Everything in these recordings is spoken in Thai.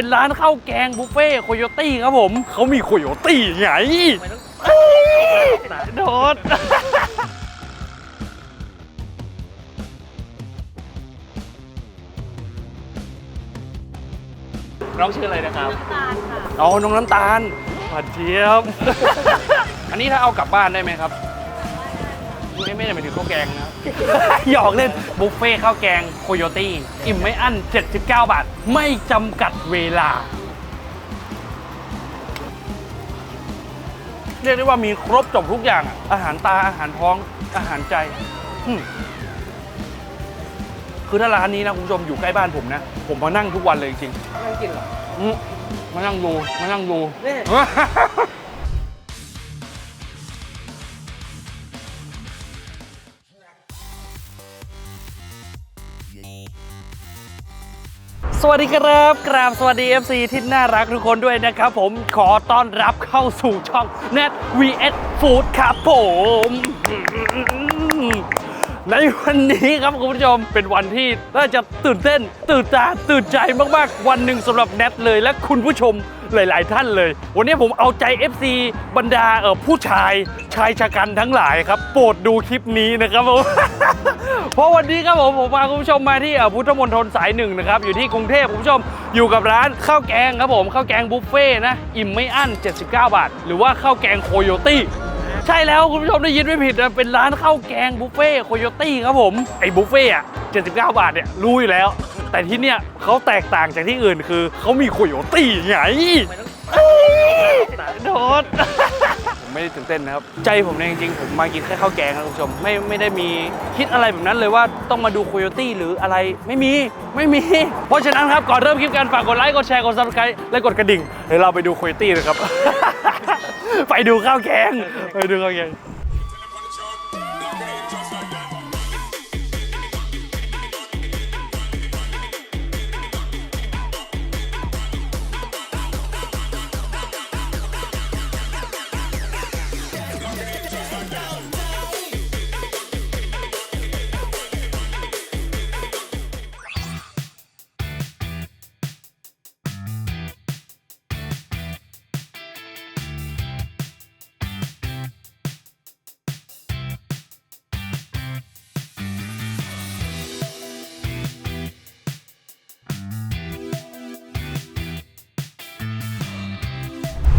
เป็นร้านข้าวแกงบุฟเฟ่โคโยตี้ครับผม เขามีโคโยตี้ไงโดดน้องชื่ออะไรนะครับตาลค่ะเอาน้องน้ำตาลหวานเจี๊ยบ อันนี้ถ้าเอากลับบ้านได้ไหมครับ ไม่ไม่ได้หมายถึงข้าวแกงนะครับ หยอกเล่นบุฟเฟ่ข้าวแกงโคโยตี้อิ่มไม่อั้น 79 บาท ไม่จำกัดเวลา เรียกได้ว่ามีครบจบทุกอย่างอะอาหารตาอาหารท้องอาหารใจอืมคือถ้าร้านนี้นะคุณผู้ชมอยู่ใกล้บ้านผมนะ ผมมานั่งทุกวันเลยจริงๆนั่งกินเหรออืมมานั่งดูมานั่งดู นี่ สวัสดีครับกราบสวัสดี FC ที่น่ารักทุกคนด้วยนะครับผมขอต้อนรับเข้าสู่ช่อง Net vs Food ครับผม ในวันนี้ครับคุณผู้ชมเป็นวันที่น่าจะตื่นเต้น ตื่นตาตื่นใจมากๆ วันหนึ่งสำหรับแนทเลยและคุณผู้ชมหลาย ๆ ท่านเลย วันนี้ผมเอาใจ FC บรรดาเออผู้ชายชายชะกันทั้งหลายครับ โปรดดูคลิปนี้นะครับผม เพราะวันนี้ครับผมผมพาคุณผู้ชมมาที่เอ่อพุทธมณฑลสายหนึ่งนะครับอยู่ที่กรุงเทพคุณผู้ชมอยู่กับร้านข้าวแกงครับผมข้าวแกงบุฟเฟ่ต์นะอิ่มไม่อั้น 79 บาท หรือว่าข้าวแกงโคโยตี้ใช่แล้วคุณผู้ชมได้ยินไม่ผิดนะเป็นร้านข้าวแกงบุฟเฟ่โคโยตี้ครับผมไอ้บุฟเฟ่อะ79 บาทเนี่ยรู้อยู่แล้ว แต่ที่เนี่ยเขาแตกต่างจากที่อื่นคือเขามีโคโยตี้ไงโดดผม ไม่ได้ตื่นเต้นนะครับ ใจผมเนี่ยจริงๆผมมากินแค่ข้าวแกงครับคุณผู้ชมไม่ไม่ได้มีคิดอะไรแบบนั้นเลยว่าต้องมาดูโคโยตี้หรืออะไรไม่มีไม่มี เพราะฉะนั้นครับก่อนเริ่มคลิปกันฝากกดไลค์กดแชร์กดซับสไครต์และกดกระดิ่งเดี๋ยวเราไปดูโคโยตี้เลยครับ ไปดูข้าวแกงไปดูข้าวแกง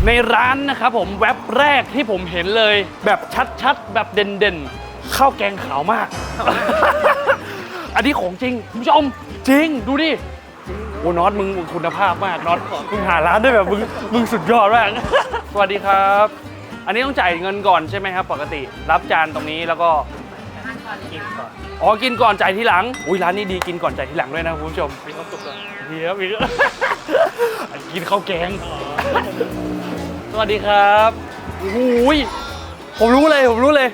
ในร้านนะครับผมแว็บแรกที่ผมเห็นเลย แบบชัดๆ แบบเด่นๆข้าวแกงขาวมาก อันนี้ของจริงคุณผู้ชมจริงดูดิโอ้น็อตมึงคุณภาพมากน็อตมึงหาร้านได้แบบมึงมึงสุดยอดมาก สวัสดีครับ อันนี้ต้องจ่ายเงินก่อนใช่ไหมครับ ปกติรับจานตรงนี้แล้วก็กินก่อนอ๋อกินก่อนจ่ายทีหลังอุ้ยร้านนี้ดีกินก่อนจ่ายทีหลังด้วยนะคุณผู้ชมมีความสุขก่อนเดี๋ยวอีกกินข้าวแกง สวัสดีครับโอ้โหยผมรู้เลยผมรู้เลย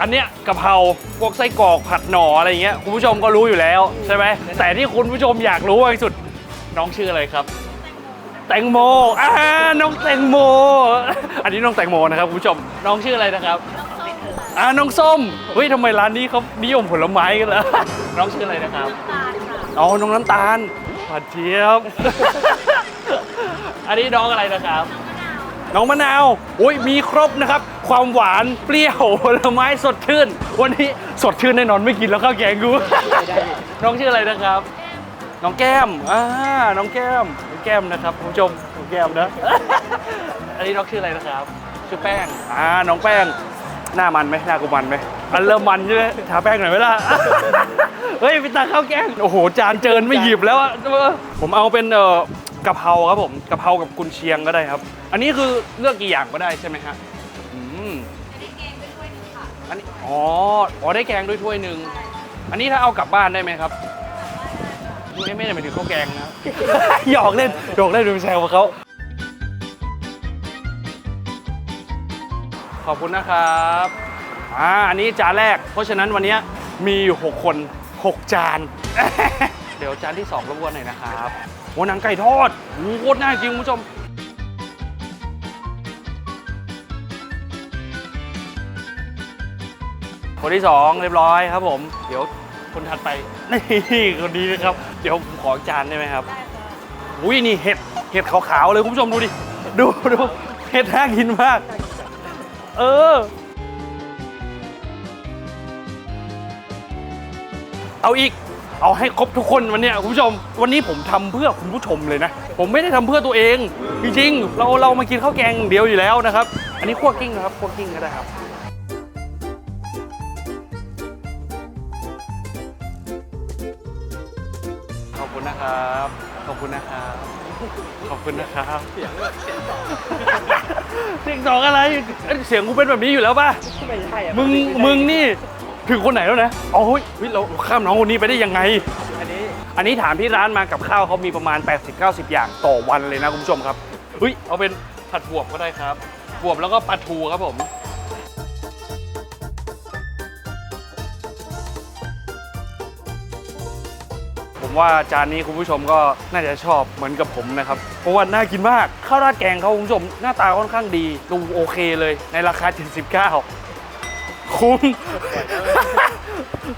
อันเนี้ยกะเพราพวกไส้กรอกผัดหน่ออะไรอย่างเงี้ยคุณผู้ชมก็รู้อยู่แล้วใช่ไหมแต่ที่คุณผู้ชมอยากรู้มากที่สุด น้องชื่ออะไรครับ แตงโมอ่าน้องแตงโม อันนี้น้องแตงโมนะครับคุณผู้ชมน้องชื่ออะไรนะครับอ่าน้องส้มเฮ้ยทำไมร้านนี้เขานิยมผลไม้กันล่ะน้องชื่ออะไรนะครับตาลค่ะอ๋อน้องน้ำตาลหวานเจี๊ยบ อันนี้น้องอะไรนะครับ น้องมะนาวอุ้ยมีครบนะครับ ความหวานเปรี้ยวผลไม้สดชื่น วันนี้สดชื่นแน่นอนไม่กินแล้วข้าวแกงกูน้องชื่ออะไรนะครับ น้องแก้มอ่าน้องแก้มน้องแก้มนะครับคุณผู้ชมน้องแก้มนะอันนี้น้องชื่ออะไรนะครับ ชื่อแป้งอ่าน้องแป้งหน้ามันไหมหน้ากูมันไหมอันเริ่มมันใช่ไหมทาแป้งหน่อยไหมล่ะเฮ้ยพี่ตาข้าวแกงโอ้โหจานเจินไม่หยิบแล้วอะผมเอาเป็นเอ่อ กะเพราครับผมกะเพรากับกุนเชียงก็ได้ครับ อันนี้คือเลือกกี่อย่างก็ได้ใช่ไหมฮะอืมอันนี้อ๋ออ๋อได้แกงด้วยถ้วยหนึ่งอันนี้ถ้าเอากลับบ้านได้ไหมครับไม่ไม่ได้หมายถึงข้าวแกงนะครับหยอกเล่นหยอกเล่นดูแซวเขาขอบคุณนะครับอ่าอันนี้จานแรก เพราะฉะนั้นวันนี้มีอยู่ 6 คน 6 จาน เดี๋ยวจานที่2รบกวนหน่อยนะครับ โอ้หนังไก่ทอดโอ้โคตรน่ากินคุณผู้ชมคนที่ 2 เรียบร้อยครับผม เดี๋ยวคนถัดไป นี่คนนี้นะครับ เดี๋ยวผมขอจานได้ไหมครับอุ้ยนี่เห็ดเห็ดขาวๆเลยคุณผู้ชมดูดิ ดูดูเห็ดน่ากินมาก เออ เอาอีก เอาให้ครบทุกคนวันเนี้ยคุณผู้ชม วันนี้ผมทำเพื่อคุณผู้ชมเลยนะ ผมไม่ได้ทำเพื่อตัวเอง จริงๆ เราเรามากินข้าวแกงเดียวอยู่แล้วนะครับ อันนี้คั่วกิ้งนะครับคั่วกิ้งก็ได้ครับ ขอบคุณนะครับ ขอบคุณนะครับ ขอบคุณนะครับ เสียงเสียงสองเสียงสองอะไรเอ้ยเสียงกูเป็นแบบนี้อยู่แล้วป่ะ ไม่ใช่อะมึง มึงนี่ ถึงคนไหนแล้วนะอ๋อเฮ้ยเฮ้ยเราข้ามน้องคนนี้ไปได้ยังไง อันนี้อันนี้ถามที่ร้านมากับข้าวเขามีประมาณ 80-90 อย่างต่อวันเลยนะคุณผู้ชมครับเฮ้ยเอาเป็นผัดบวบก็ได้ครับบวบแล้วก็ปลาทูครับผมผมว่าจานนี้คุณผู้ชมก็น่าจะชอบเหมือนกับผมนะครับ เพราะว่าน่ากินมากข้าวราดแกงเขาคุณผู้ชมหน้าตาค่อนข้างดีดูโอเคเลยในราคา 79 คุ้ม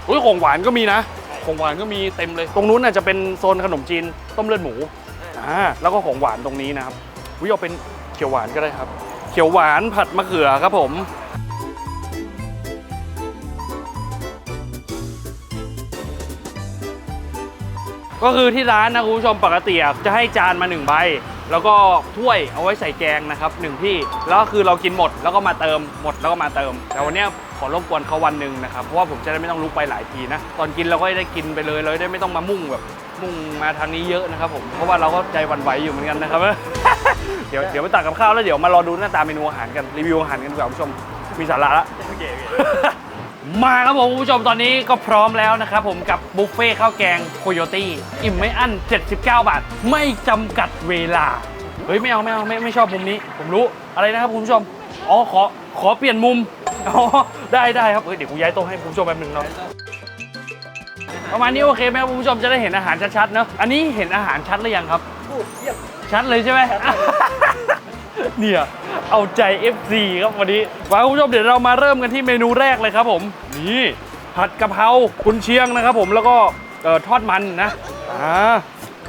อุ้ยของหวานก็มีนะ ของหวานก็มีเต็มเลย ตรงนู้นน่ะจะเป็นโซนขนมจีนต้มเลือดหมูอ่าแล้วก็ของหวานตรงนี้นะครับวิเอาเป็นเขียวหวานก็ได้ครับ เขียวหวานผัดมะเขือครับผมก็คือที่ร้านนะคุณผู้ชมปกติอะจะให้จานมาหนึ่งใบ แล้วก็ถ้วยเอาไว้ใส่แกงนะครับหนึ่งที่แล้วก็คือเรากินหมดแล้วก็มาเติมหมดแล้วก็มาเติม แต่วันเนี้ยขอรบกวนเขาวันหนึ่งนะครับเพราะว่าผมจะได้ไม่ต้องลุกไปหลายทีนะตอนกินเราก็ได้กินไปเลยเราได้ไม่ต้องมามุ่งแบบมุ่งมาทางนี้เยอะนะครับผมเพราะว่าเราก็ใจหวันไหวอยู่เหมือนกันนะครับ เดี๋ยวเดี๋ยวไปตักกับข้าวแล้วเดี๋ยวมารอดูหน้าตาเมนูอาหารกันรีวิวอาหารกันดีกว่าคุณผู้ชมมีสาระละ โอเค มาครับผมคุณผู้ชมตอนนี้ก็พร้อมแล้วนะครับผมกับบุฟเฟ่ข้าวแกงโคโยตี้อิ่มไม่อั้น 79 บาท ไม่จำกัดเวลา เฮ้ย ไม่เอาไม่เอาไม่ไม่ชอบมุมนี้ ผมรู้อะไรนะครับคุณผู้ชม อ๋อ ขอขอเปลี่ยนมุม อ๋อ ได้ได้ครับ เฮ้ย เดี๋ยวกูย้ายโต๊ะให้คุณผู้ชมแป๊บนึงเนาะประมาณนี้โอเคไหมครับคุณผู้ชมจะได้เห็นอาหารชัดๆเนอะอันนี้เห็นอาหารชัดหรือยังครับพูดเยี่ยมชัดเลยใช่ไหม เนี่ยเอาใจ FC ครับวันนี้มาคุณผู้ชมเดี๋ยวเรามาเริ่มกันที่เมนูแรกเลยครับผม นี่ผัดกะเพรากุนเชียงนะครับผมแล้วก็เอ่อทอดมันนะอ่า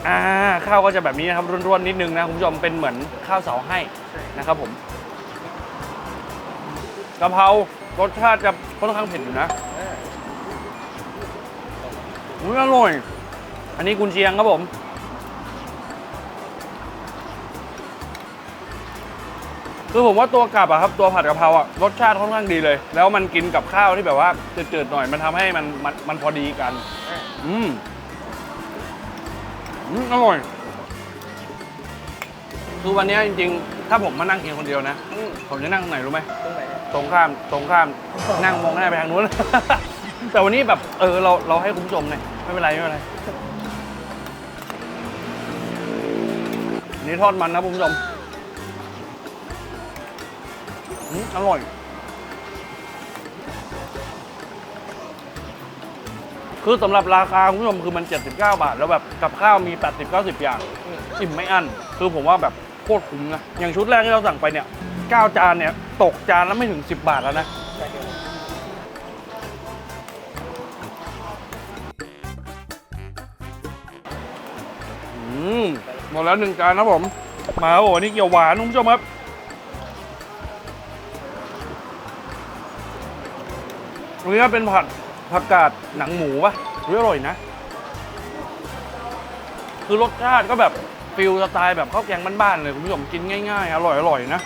อ่าข้าวก็จะแบบนี้นะครับร่วนๆนิดนึงนะคุณผู้ชมเป็นเหมือนข้าวเสาให้นะครับผมกะเพรารสชาติจะค่อนข้างเผ็ดอยู่นะอุ้ยอร่อย อันนี้กุนเชียงครับผม คือผมว่าตัวกลับอะครับตัวผัดกะเพราอะรสชาติค่อนข้างดีเลย แล้วมันกินกับข้าวที่แบบว่าจืดๆหน่อยมันทำให้มันมันมันพอดีกัน อืมอืมอร่อย คือวันเนี้ยจริงๆ ถ้าผมมานั่งกินคนเดียวนะ อืมผมจะนั่งตรงไหนรู้ไหม ตรงไหนตรงข้ามตรงข้าม นั่งมองหน้าไปทางนู้น แต่วันนี้แบบ เออ เราเราให้คุณผู้ชมเนี่ยไม่เป็นไร ไม่เป็นไรอันนี่ทอดมันนะคุณผู้ชม อืมอร่อย คือสำหรับราคาคุณผู้ชมคือมัน 79 บาท แล้วแบบกับข้าวมี 80 90 อย่าง อิ่มไม่อั้น คือผมว่าแบบโคตรคุ้มนะ อย่างชุดแรกที่เราสั่งไปเนี่ย 9 จานเนี่ย ตกจานแล้วไม่ถึง 10 บาทแล้วนะอืมหมดแล้วหนึ่งจานนะผม มาโอ้โหนี่เกี่ยวหวานคุณผู้ชมครับ ตรงนี้ก็เป็นผัดผักกาดหนังหมูปะเฮ้ยอร่อยนะ คือรสชาติก็แบบฟิลสไตล์แบบข้าวแกงบ้านๆเลยคุณผู้ชมกินง่ายๆ อร่อยอร่อยนะ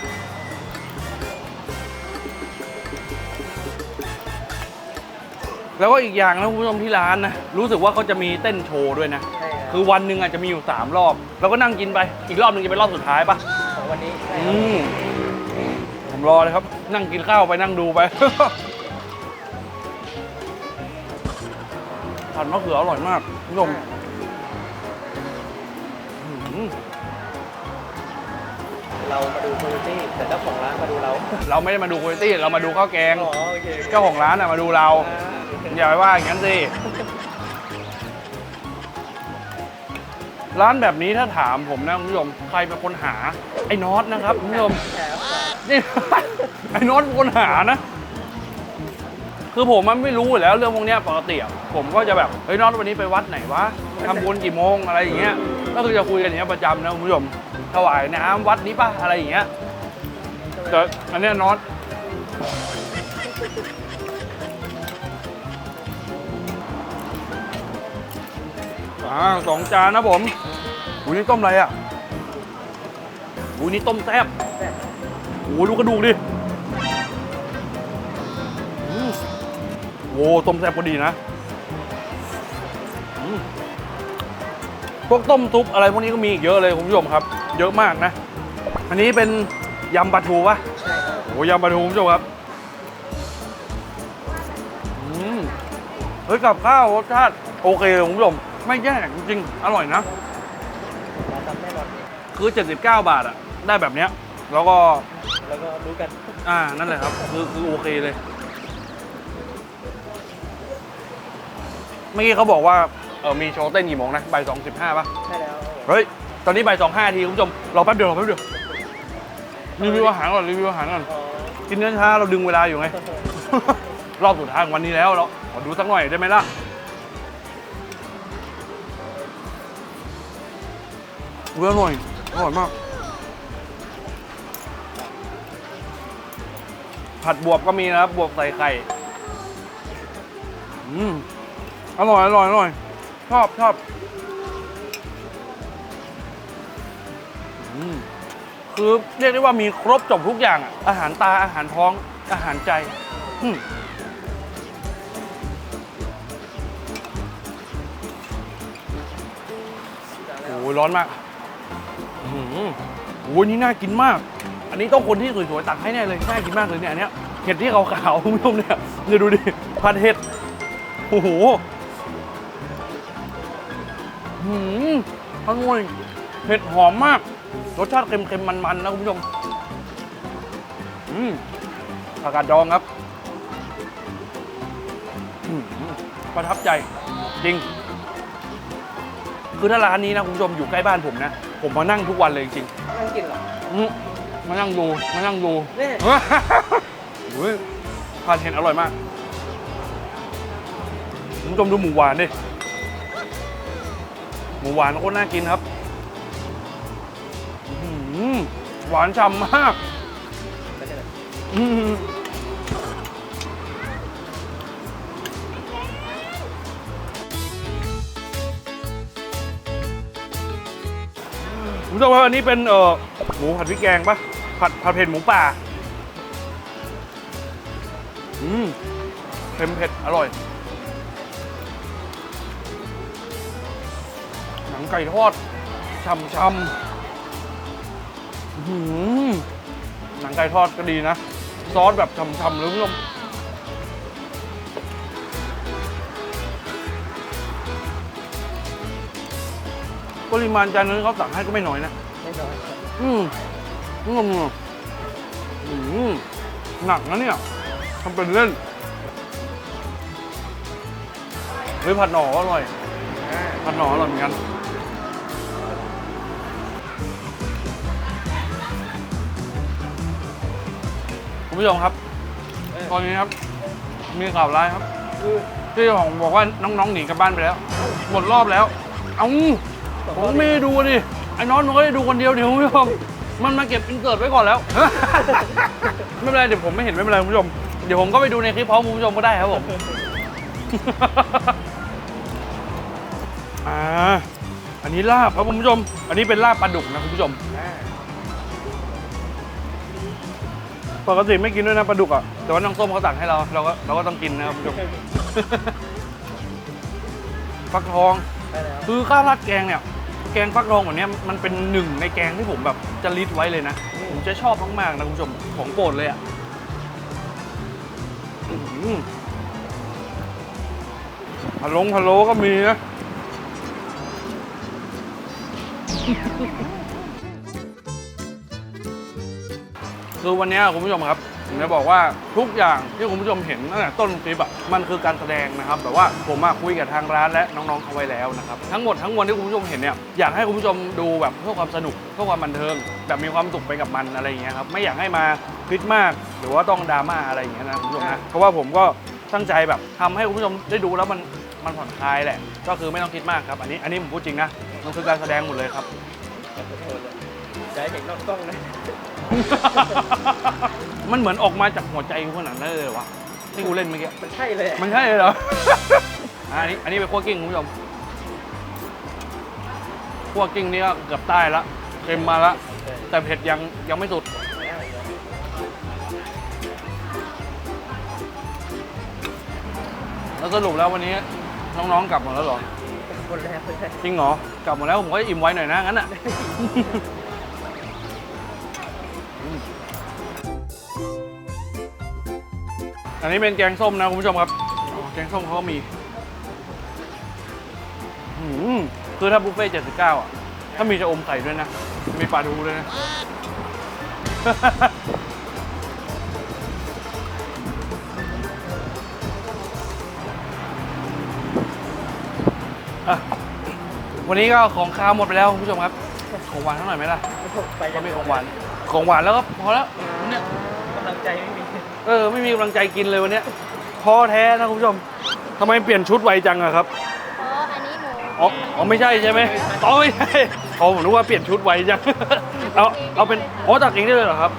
แล้วก็อีกอย่างนะคุณผู้ชมที่ร้านนะรู้สึกว่าเขาจะมีเต้นโชว์ด้วยนะใช่ครับคือวันหนึ่งอาจจะมีอยู่ 3 รอบ เราก็นั่งกินไป อีกรอบหนึ่งจะเป็นรอบสุดท้ายปะของวันนี้ใช่อืครับมผมรอเลยครับ นั่งกินข้าวไปนั่งดูไป ผัดมะเขืออร่อยมากคุณผู้ชมอืมเรามาดูคุณตี้แต่เจ้าของร้านมาดูเรา เราไม่ได้มาดูคุณภาพเรามาดูข้าวแกง อ๋อโอเคเจ้าของร้านน่ะมาดูเรา อย่าไปว่าอย่างนั้นสิ ร้านแบบนี้ถ้าถามผมนะคุณผู้ชมใครเป็นคนหา ไอ้น็อตนะครับคุณผู้ชมแอบนี่ ไอ้น็อตเป็นคนหานะ คือผมมันไม่รู้อยู่แล้วเรื่องพวกเนี้ยปกติอะผมก็จะแบบเฮ้ยน้องวันนี้ไปวัดไหนวะทำบุญกี่โมงอะไรอย่างเงี้ยก็คือจะคุยกันอย่างเงี้ยประจำนะคุณผู้ชมถวายน้ำวัดนี้ป่ะอะไรอย่างเงี้ยแต่อันเนี้ยน็อตอ่าสองจานนะผมอุ้ยนี่ต้มอะไรอะอุ้ยนี่ต้มแซ่บโอ้ยดูกระดูกดิ โอ้ต้มแซ่บก็ดีนะอืมพวกต้มซุปอะไรพวกนี้ก็มีอีกเยอะเลยคุณผู้ชมครับ เยอะมากนะ อันนี้เป็นยำปลาทูปะใช่ครับโอ้ยำปลาทูคุณผู้ชมครับอืมเฮ้ยกับข้าวรสชาติโอเคเลยคุณผู้ชมไม่แย่จริงๆอร่อยนะมาทำแน่นอนคือ 79 บาทอะได้แบบเนี้ย แล้วก็แล้วก็รู้กัน อ่านั่นแหละครับ คือคือโอเคเลย เมื่อกี้เขาบอกว่าเออมีโชว์เต้นกี่โมงนะบ่ายสองสิบห้าป่ะใช่แล้วเฮ้ยตอนนี้บ่ายสองห้าทีคุณผู้ชมรอแป๊บเดียวรอแป๊บเดียวรีวิวอาหารก่อนรีวิวอาหารก่อนอ๋อกินเนื้อช้าเราดึงเวลาอยู่ไง รอบสุดท้ายของวันนี้แล้วเราขอดูสักหน่อยได้ไหมล่ะเวอร์หน่อยอร่อยมาก ผัดบวบก็มีนะครับ บวบใส่ไข่ อืม อร่อยอร่อยอร่อยชอบชอบอคือเรียกได้ว่ามีครบจบทุกอย่างอะอาหารตาอาหารท้องอาหารใจโอ้ยร้อนมากหือโอ้ยนี่น่ากินมาก อันนี้ต้องคนที่สวยๆตักให้แน่เลย น่ากินมากเลยเนี่ยอันเนี้ยเห็ดที่ขาวๆคุณผู้ชมเนี่ยเดี๋ยวดูดิผัดเห็ด โอ้โห หืมอร่อยเห็ดหอมมาก รสชาติเค็มๆ มันๆ นะคุณผู้ชม อืมผักกาดดองครับอืมประทับใจ จริง คือถ้าร้านนี้นะคุณผู้ชมอยู่ใกล้บ้านผมนะ ผมมานั่งทุกวันเลยจริงนั่งกินเหรอๆอืมมานั่งดู มานั่งดู นี่เฮ้ยผัดเห็ดอร่อยมากคุณผู้ชมดูหมูหวานดิห มูหวานโคตรน่ากินครับหวานฉ่ำมากไม่ใช่เลยอืมคุณผู้ชมครับอันนี้เป็นเอ่อหมูผัดพริกแกงปะผัดผัดเผ็ดหมูป่า อืมเค็มเผ็ดอร่อย นังไก่ทอดช่ำๆอื้อหือหนังไก่ทอดก็ดีนะ ซอสแบบฉ่ำๆเลยคุณผู้ชมปริมาณจานนั้นเขาสั่งให้ก็ไม่น้อยนะ ไม่น้อยอืมอืมอืมหนักนะเนี่ยทำเป็นเล่นเฮ้ยผัดหน่อก็อร่อยอ่าผัดหน่ออร่อยเหมือนกัน คุณผู้ชมครับเออตอนนี้ครับ มีข่าวร้ายครับคือที่ของบอกว่าน้องๆหนีกลับบ้านไปแล้วหมดรอบแล้ว เอาผมไม่ได้ดูดิไอ้น้องมันก็ได้ดูคนเดียวเดี๋ยวคุณผู้ชมมันมาเก็บอินเสิร์ตไว้ก่อนแล้ว ไม่เป็นไรเดี๋ยวผมไม่เห็นไม่เป็นไรคุณผู้ชม เดี๋ยวผมก็ไปดูในคลิปพร้อมคุณผู้ชมก็ได้ครับผมอ่าอันนี้ลาบครับคุณผู้ชม อันนี้เป็นลาบปลาดุกนะคุณผู้ชม ปกติไม่กินด้วยนะปลาดุกอะ แต่ว่าน้องส้มเขาสั่งให้เรา เราก็เราก็ต้องกินนะครับคุณผู้ชม ฟักทองใช่แล้วคือข้าวราดแกงเนี่ย แกงฟักทองแบบเนี้ยมันเป็นหนึ่งในแกงที่ผมแบบจะลิสต์ไว้เลยนะ ผมจะชอบมากๆนะคุณผู้ชม ของโปรดเลยอะอื้อหือพะโลงพะโล้ก็มีนะ คือวันเนี้ยคุณผู้ชมครับผมจะบอกว่าทุกอย่างที่คุณผู้ชมเห็นตั้งแต่ต้นคลิปอะมันคือการแสดงนะครับ แต่ว่าผมมาคุยกับทางร้านและน้องๆเขาไว้แล้วนะครับทั้งหมดทั้งมวลที่คุณผู้ชมเห็นเนี่ยอยากให้คุณผู้ชมดูแบบเพื่อความสนุกเพื่อความบันเทิงแบบมีความสุขไปกับมันอะไรอย่างเงี้ยครับไม่อยากให้มาคิดมากหรือว่าต้องดราม่าอะไรอย่างเงี้ยนะคุณผู้ชมนะเพราะว่าผมก็ตั้งใจแบบทำให้คุณผู้ชมได้ดูแล้วมันมันผ่อนคลายแหละ ก็คือไม่ต้องคิดมากครับ อันนี้อันนี้ผมพูดจริงนะมันคือการแสดงหมดเลยครับขอโทษเลยจะให้เห็นนอกกล้องนะ มันเหมือนออกมาจากหัวใจกูขนาดนั้นเลยวะที่กูเล่นเมื่อกี้ มันใช่เลยอะมันใช่เลยเหรออะอันนี้อันนี้เป็นคั่วกิ้งคุณผู้ชมคั่วกิ้งนี่ก็เกือบใต้ละเค็มมาละ แต่เผ็ดยังยังไม่สุด แล้วสรุปแล้ววันนี้น้องๆกลับหมดแล้วเหรอ คนแรกเลยจริงเหรอ กลับหมดแล้วผมก็อิ่มไว้หน่อยนะงั้นอะ อันนี้เป็นแกงส้มนะคุณผู้ชมครับอ๋อแกงส้มเขาก็มีอืมคือถ้าบุฟเฟ่ต์79อะ ถ้ามีจะอมไข่ด้วยนะ มีปลาทูด้วยนะอะวันนี้ก็ของคาวหมดไปแล้วคุณผู้ชมครับ ของหวานเท่าไหร่อยไหมล่ะ ไปก็ยังมีไม่ของหวาน ของหวานแล้วก็พอแล้ววันเนี่ยกำลังใจไม่มี เออไม่มีกำลังใจกินเลยวันเนี้ยพอแท้นะคุณผู้ชมทำไมเปลี่ยนชุดไวจังอะครับอ๋ออันนี้หนูอ๋ออ๋อไม่ใช่ใช่ไหมอ๋อไม่ใช่เขาผมนึกว่าเปลี่ยนชุดไวจังเอาเอาเป็นอ๋อตักเองได้เลยเหรอครับ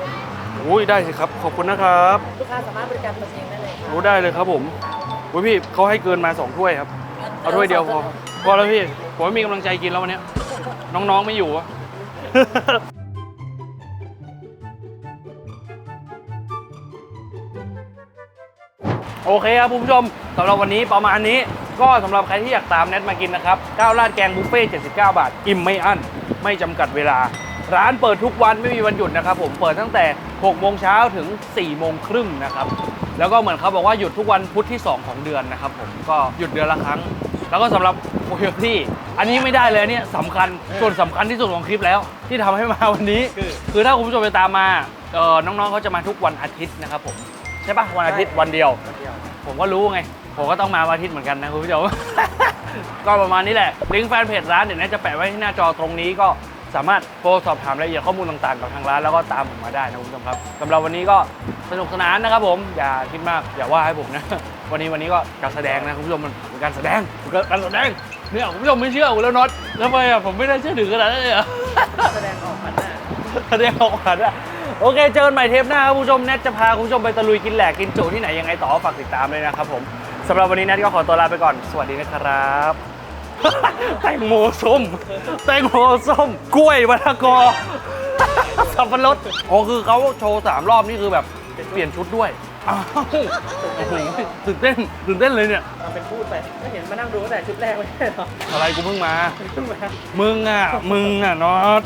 โอ้ยได้สิครับขอบคุณนะครับลูกค้าสามารถบริการตัวเองได้เลยโอ้ได้เลยครับผมโอ้ยพี่เขาให้เกินมาสองถ้วยครับเอาถ้วยเดียวพอพอแล้วพี่ผมไม่มีกำลังใจกินแล้ววันเนี้ยน้องๆไม่อยู่อะ โอเคครับคุณผู้ชมสำหรับวันนี้ประมาณนี้ ก็สำหรับใครที่อยากตามแนทมากินนะครับก้าวราดแกงบุฟเฟ่ต์79 บาท อิ่มไม่อั้น ไม่จำกัดเวลา ร้านเปิดทุกวันไม่มีวันหยุดนะครับผมเปิดตั้งแต่6โมงเช้าถึง4โมงครึ่งนะครับแล้วก็เหมือนเขาบอกว่าหยุดทุกวันพุธที่ 2 ของเดือนนะครับผมก็หยุดเดือนละครั้ง แล้วก็สำหรับโคโยตี้อันนี้ไม่ได้เลยอันเนี่ยสำคัญส่วนสำคัญที่สุดของคลิปแล้ว ที่ทำให้มาวันนี้ คือถ้าคุณผู้ชมไปตามมาเออน้องๆเขาจะมาทุกวันอาทิตย์นะครับผม ใช่ปะวันอาทิตย์วันเดียวคนเดียว ผมก็รู้ไง ผมก็ต้องมาวันอาทิตย์เหมือนกันนะคุณผู้ชม ก็ประมาณนี้แหละ ลิงก์แฟนเพจร้านเดี๋ยวนะจะแปะไว้ที่หน้าจอตรงนี้ก็สามารถโทรสอบถามรายละเอียดข้อมูลต่างๆกับทางร้านแล้วก็ตามผมมาได้นะคุณผู้ชมครับสำหรับวันนี้ก็สนุกสนานนะครับ ผมอย่าคิดมากอย่าว่าให้ผมนะ วันนี้วันนี้ก็การแสดงนะคุณผู้ชมมันเป็นการแสดงเป็นการแสดงเนี่ยคุณผู้ชมไม่เชื่อผมแล้วน็อตแล้วทำไมอะผมไม่ได้เชื่อถือขนาดนั้นเลยเหรอแสดงออกมันน่ะแสดงออกมาด้วย โอเค เจอกันใหม่เทปหน้าครับคุณผู้ชมแนทจะพาคุณผู้ชมไปตะลุยกินแหลกกินจุที่ไหนยังไงต่อฝากติดตามเลยนะครับผมสำหรับวันนี้แนทก็ขอตัวลาไปก่อน สวัสดีนะครับแตงโมส้มแตงโมส้ม กล้วยมะละกอสับปะรดอ๋อคือเขาโชว์สามรอบนี่คือแบบเปลี่ยนชุดด้วยอ้าวโอ้โหตื่นเต้นตื่นเต้นเลยเนี่ยเอาเป็นพูดไปก็เห็นมานั่งดูตั้งแต่ชุดแรกไม่ใช่เหรออะไรกูเพิ่งมา เพิ่งมา มึงอะ มึงอะน็อต